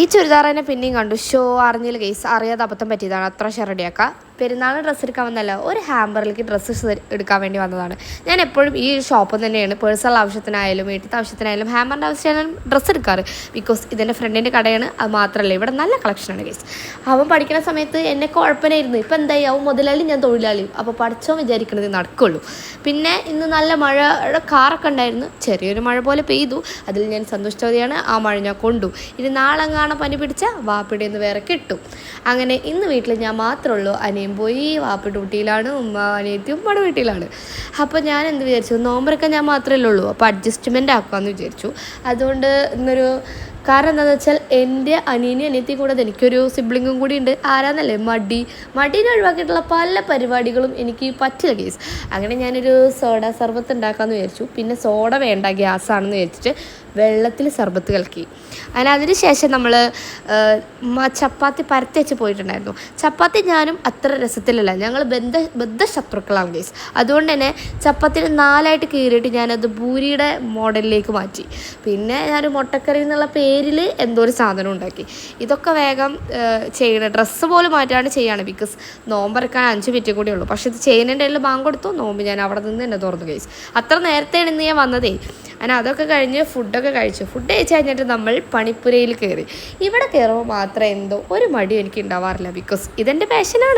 ഈ ചുരിദാർ തന്നെ പിന്നെയും കണ്ടു. ഷോ അറിഞ്ഞില്ല കേസ് അറിയാതെ അബദ്ധം പറ്റിയതാണ്. അത്ര ഷെറഡിയാക്കുക പെരുന്നാളിന് ഡ്രസ്സ് എടുക്കാൻ വന്നല്ല. ഒരു ഹാമ്പറിലേക്ക് ഡ്രസ്സ് എടുക്കാൻ വേണ്ടി വന്നതാണ്. ഞാൻ എപ്പോഴും ഈ ഷോപ്പിൽ തന്നെയാണ്. പേഴ്സണൽ ആവശ്യത്തിനായാലും വീട്ടിലത്തെ ആവശ്യത്തിനായാലും ഹാമ്പറിന്റെ ആവശ്യത്തിനായാലും ഡ്രസ്സ് എടുക്കാറ്. ബിക്കോസ് ഇതെന്റെ ഫ്രണ്ടിന്റെ കടയാണ്. അത് മാത്രമല്ല ഇവിടെ നല്ല കളക്ഷനാണ് കേസ് അവൻ പഠിക്കുന്ന സമയത്ത് എന്നെ കുഴപ്പമായിരുന്നു ഇപ്പം എന്തായി? അവൻ മുതലാളി ഞാൻ തൊഴിലാളിയും അപ്പോൾ പഠിച്ചോ വിചാരിക്കുന്നത് നടക്കുള്ളൂ. പിന്നെ ഇന്ന് നല്ല മഴയുടെ കാറൊക്കെ ഉണ്ടായിരുന്നു. ചെറിയൊരു മഴ പോലെ പെയ്തു. അതിൽ ഞാൻ സന്തുഷ്ടവതിയാണ് ആ മഴ ഞാൻ കൊണ്ടു. ഇനി നാളെ കാണാൻ പനി പിടിച്ച വാപ്പിടെ നിന്ന് വേറെ കിട്ടും. അങ്ങനെ ഇന്ന് വീട്ടിൽ ഞാൻ മാത്രമേ ഉള്ളൂ. അനിയൻ പോയി വാപ്പി ഡ്യൂട്ടിയിലാണ് ഉമ്മ അനിയത്തി ഉമ്മയുടെ വീട്ടിലാണ്. അപ്പോൾ ഞാൻ എന്ത് വിചാരിച്ചു? നോമ്പറൊക്കെ ഞാൻ മാത്രമല്ലേ ഉള്ളൂ. അപ്പോൾ അഡ്ജസ്റ്റ്മെന്റ് ആക്കാമെന്ന് വിചാരിച്ചു. അതുകൊണ്ട് ഇന്നൊരു കാരണം എന്താണെന്ന് വെച്ചാൽ എന്റെ അനിയനും അനിയത്തി കൂടെ എനിക്കൊരു സിബ്ലിങ്ങും കൂടി ഉണ്ട്. ആരാന്നല്ലേ? മടി. മടീനെ ഒഴിവാക്കിയിട്ടുള്ള പല പരിപാടികളും എനിക്ക് പറ്റില്ല കേസ് അങ്ങനെ ഞാനൊരു സോഡ സർബത്ത് ഉണ്ടാക്കാമെന്ന് വിചാരിച്ചു. പിന്നെ സോഡ വേണ്ട ഗ്യാസാണെന്ന് വിചാരിച്ചിട്ട് വെള്ളത്തിൽ സർബത്ത് കലക്കി. അങ്ങനെ അതിന് ശേഷം നമ്മൾ ചപ്പാത്തി പരത്തി വെച്ച് പോയിട്ടുണ്ടായിരുന്നു. ചപ്പാത്തി ഞാനും അത്ര രസത്തിലല്ല. ഞങ്ങൾ ബന്ധ ബദ്ധശത്രുക്കളാണ് കേസ് അതുകൊണ്ട് തന്നെ ചപ്പാത്തിന് നാലായിട്ട് കീറിയിട്ട് ഞാനത് ഭൂരിയുടെ മോഡലിലേക്ക് മാറ്റി. പിന്നെ ഞാനൊരു മുട്ടക്കറി എന്നുള്ള പേരിൽ എന്തോ ഒരു സാധനം ഉണ്ടാക്കി. ഇതൊക്കെ വേഗം ചെയ്യണം ഡ്രസ്സ് പോലും മാറ്റാണ്ട് ചെയ്യാണ് ബിക്കോസ് നോമ്പറക്കാൻ അഞ്ച് മിനിറ്റ് കൂടി ഉള്ളൂ. പക്ഷെ ഇത് ചെയ്യുന്നതിന്റെ ഇടയിൽ ബാങ്ക് കൊടുത്തു നോമ്പ് ഞാൻ അവിടെ നിന്ന് തന്നെ തുറന്നു കഴിച്ചു അത്ര നേരത്തെ ഇന്ന് ഞാൻ വന്നതേ. അങ്ങനെ അതൊക്കെ കഴിഞ്ഞ് ഫുഡൊക്കെ കഴിച്ചു. ഫുഡ് കഴിച്ച് കഴിഞ്ഞിട്ട് നമ്മൾ പണിപ്പുരയിൽ കയറി ഇവിടെ കയറുമ്പോൾ മാത്രമേ എന്തോ ഒരു മടി എനിക്ക് ഉണ്ടാവാറില്ല ബിക്കോസ് ഇതെന്റെ പാഷനാണ്